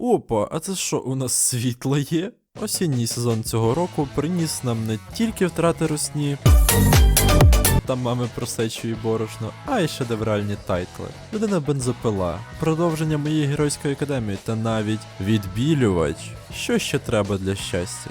Опа, а це що, у нас світло є? Осінній сезон цього року приніс нам не тільки втрати русні та мами просечує борошно, а й шедевральні тайтли. Людина бензопила, продовження моєї геройської академії та навіть відбілювач. Що ще треба для щастя?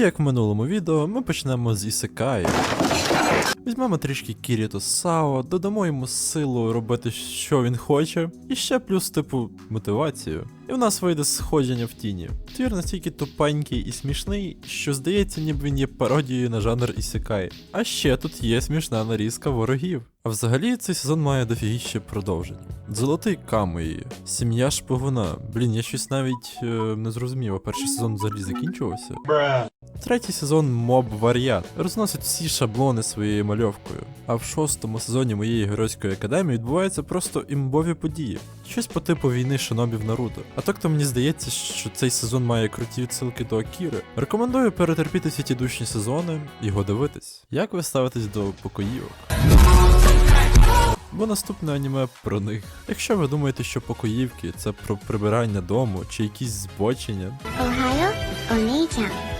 І як в минулому відео, ми почнемо з Ісекаї. Візьмемо трішки Кіріто Сао, додамо йому силу робити, що він хоче, і ще плюс, типу, мотивацію. І в нас вийде сходження в тіні. Твір настільки тупенький і смішний, що здається, ніби він є пародією на жанр Ісекай. А ще тут є смішна нарізка ворогів. А взагалі цей сезон має дофігіще продовження. Золотий Камої, сім'я шпигуна. Блін, я щось навіть е, не зрозумів, а перший сезон взагалі закінчувався. Третій сезон Моб Варіант розносить всі шаблони своєю мальовкою. А в шостому сезоні моєї геройської академії відбуваються просто імбові події. Щось по типу війни шинобів Наруто. А так то мені здається, що цей сезон має круті відсилки до Акіри. Рекомендую перетерпіти всі ті душні сезони і його дивитись. Як ви ставитесь до покоївок? Бо наступне аніме про них. Якщо ви думаєте, що покоївки це про прибирання дому чи якісь збочення, お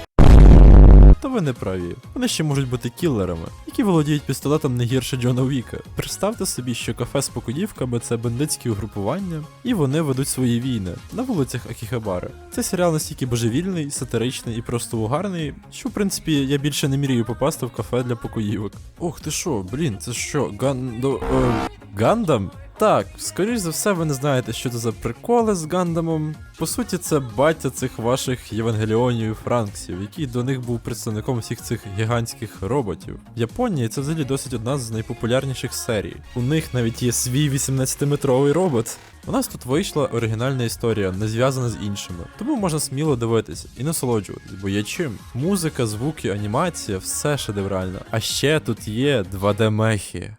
ви не праві. Вони ще можуть бути кілерами, які володіють пістолетом не гірше Джона Віка. Представте собі, що кафе з покоївками це бандитські угрупування, і вони ведуть свої війни на вулицях Акіхабари. Цей серіал настільки божевільний, сатиричний і просто угарний, що в принципі я більше не мрію попасти в кафе для покоївок. Ох ти що, блін, це що, Гандо. Е, Гандам? Так, скоріш за все, ви не знаєте, що це за приколи з Гандамом. По суті, це батя цих ваших Євангеліонів Франксів, який до них був представником всіх цих гігантських роботів. В Японії це взагалі досить одна з найпопулярніших серій. У них навіть є свій 18-метровий робот. У нас тут вийшла оригінальна історія, не зв'язана з іншими, тому можна сміло дивитися і насолоджуватись, бо є чим. Музика, звуки, анімація, все шедеврально. А ще тут є 2D-мехи.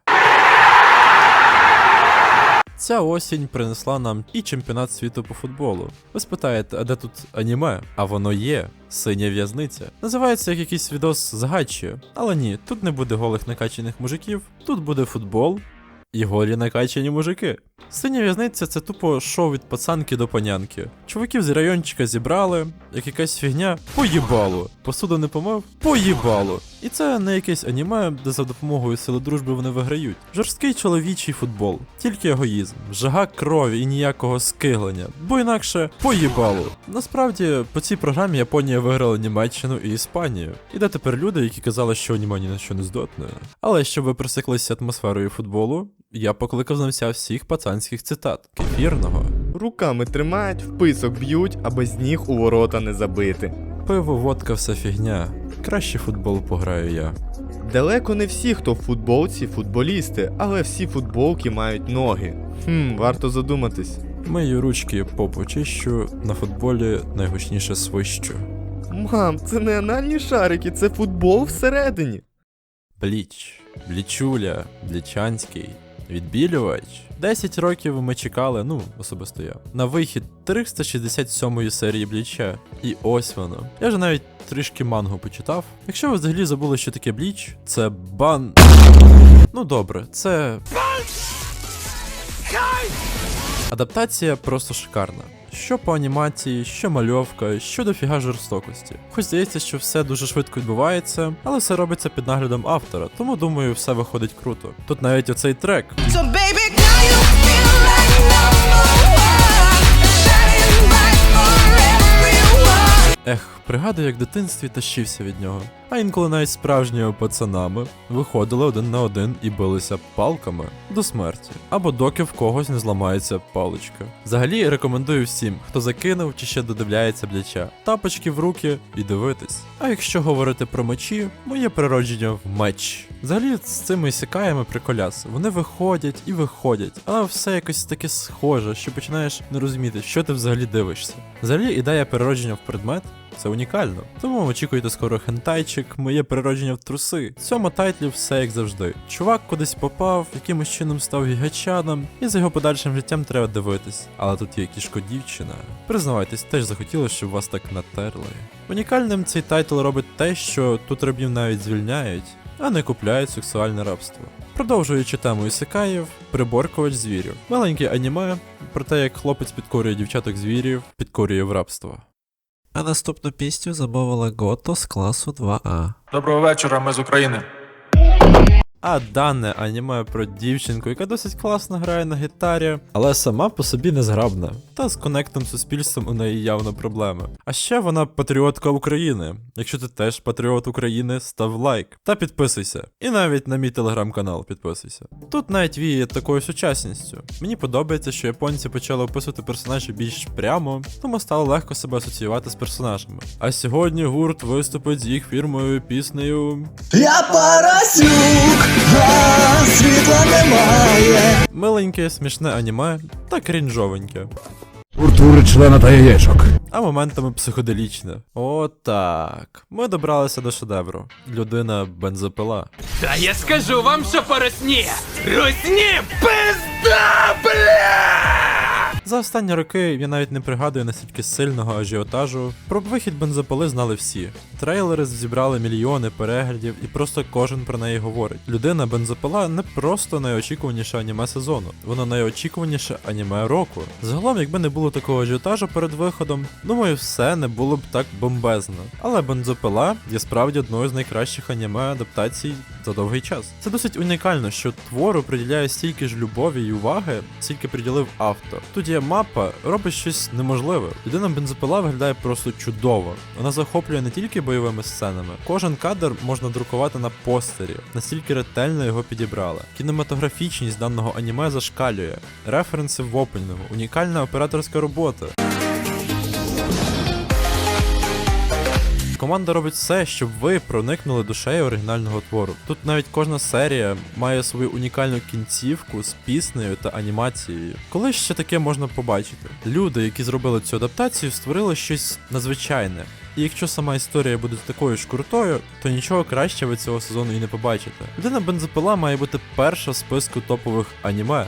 Ця осінь принесла нам і чемпіонат світу по футболу. Ви спитаєте, а де тут аніме? А воно є. Синя в'язниця. Називається як якийсь відос з гачі. Але ні, тут не буде голих накачаних мужиків, тут буде футбол і голі накачані мужики. Синя в'язниця це тупо шоу від пацанки до панянки. Чуваків з райончика зібрали, як якась фігня поїбало. Посуду не помив поїбало. І це не якесь аніме, де за допомогою сили дружби вони виграють. Жорсткий чоловічий футбол, тільки егоїзм, жага крові і ніякого скиглення, бо інакше поїбало. Насправді, по цій програмі Японія виграла Німеччину і Іспанію. І де тепер люди, які казали, що аніме ні на що не здатне. Але щоб ви просеклися атмосферою футболу, я покликав знавця всіх пацанських цитат кефірного. Руками тримають, вписок б'ють, аби з ніг у ворота не забити. Пиво, водка, все фігня. Краще футбол пограю я. Далеко не всі, хто в футболці, футболісти, але всі футболки мають ноги. Хм, варто задуматись. Мию ручки попу чищу, на футболі найгучніше свищу. Мам, це не анальні шарики, це футбол всередині. Бліч, блічуля, блічанський, відбілювач. 10 років ми чекали, ну, особисто я, на вихід 367 серії Бліча. І ось воно. Я вже навіть трішки мангу почитав. Якщо ви взагалі забули, що таке Бліч, це бан. Ну добре, це. Адаптація просто шикарна. Що по анімації, що мальовка, що дофіга жорстокості. Хоч здається, що все дуже швидко відбувається, але все робиться під наглядом автора, тому думаю, все виходить круто. Тут навіть оцей трек. So baby, now you feel like. Ех, пригадую, як в дитинстві тащився від нього. А інколи навіть справжніми пацанами виходили один на один і билися палками до смерті, або доки в когось не зламається паличка. Взагалі рекомендую всім, хто закинув чи ще додивляється бляча, тапочки в руки і дивитись. А якщо говорити про мечі, моє природження в меч. Взагалі з цими ісікаями приколяс. Вони виходять і виходять, але все якось таке схоже, що починаєш не розуміти, що ти взагалі дивишся. Взагалі ідея переродження в предмет це унікально. Тому очікуйте скоро хентайчик, моє природження в труси. В цьому тайтлі все як завжди. Чувак кудись попав, якимось чином став гігачаном, і за його подальшим життям треба дивитись. Але тут є кішко дівчина. Признавайтесь, теж захотіло, щоб вас так натерли. Унікальним цей тайтл робить те, що тут рабів навіть звільняють, а не купляють сексуальне рабство. Продовжуючи тему ісикаїв, приборкувач звірів. Маленьке аніме про те, як хлопець підкорює дівчаток звірів, підкорює в рабство. А наступну пісню замовила Гото з класу 2А. Доброго вечора, ми з України. А дане аніме про дівчинку, яка досить класно грає на гітарі, але сама по собі незграбна. Та з конектом суспільством у неї явно проблеми. А ще вона патріотка України. Якщо ти теж патріот України, став лайк та підписуйся. І навіть на мій телеграм-канал підписуйся. Тут навіть віє такою сучасністю. Мені подобається, що японці почали описувати персонажів більш прямо, тому стало легко себе асоціювати з персонажами. А сьогодні гурт виступить з їх фірмою піснею Я парасюк, а світла немає. Миленьке, смішне аніме та крінжовеньке. Туртури члена та яєчок. А моментами психоделічне. Отак. Ми добралися до шедевру. Людина бензопила. Та я скажу вам, що по русні! Русні пизда, бля! За останні роки я навіть не пригадую настільки сильного ажіотажу. Про вихід бензопили знали всі. Трейлери зібрали мільйони переглядів, і просто кожен про неї говорить. Людина бензопила не просто найочікуваніше аніме сезону, воно найочікуваніше аніме року. Загалом, якби не було такого ажіотажу перед виходом, думаю, все не було б так бомбезно. Але бензопила є справді одною з найкращих аніме адаптацій за довгий час. Це досить унікально, що твору приділяє стільки ж любові і уваги, скільки приділив автор. Тут є мапа, робить щось неможливе. Людина бензопила виглядає просто чудово. Вона захоплює не тільки бойовими сценами. Кожен кадр можна друкувати на постері, настільки ретельно його підібрали. Кінематографічність даного аніме зашкалює. Референси в опенінгу, унікальна операторська робота. Команда робить все, щоб ви проникнули душею оригінального твору. Тут навіть кожна серія має свою унікальну кінцівку з піснею та анімацією. Коли ще таке можна побачити? Люди, які зробили цю адаптацію, створили щось надзвичайне. І якщо сама історія буде такою ж крутою, то нічого краще ви цього сезону і не побачите. Людина бензопила має бути перша в списку топових аніме.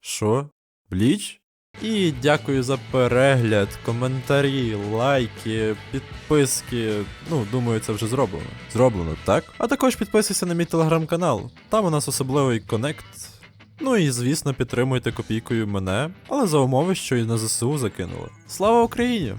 Що? Бліч? І дякую за перегляд, коментарі, лайки, підписки. Ну, думаю, це вже зроблено. Зроблено, так? А також підписуйся на мій телеграм-канал. Там у нас особливий конект. Ну і звісно, підтримуйте копійкою мене, але за умови, що і на ЗСУ закинули. Слава Україні!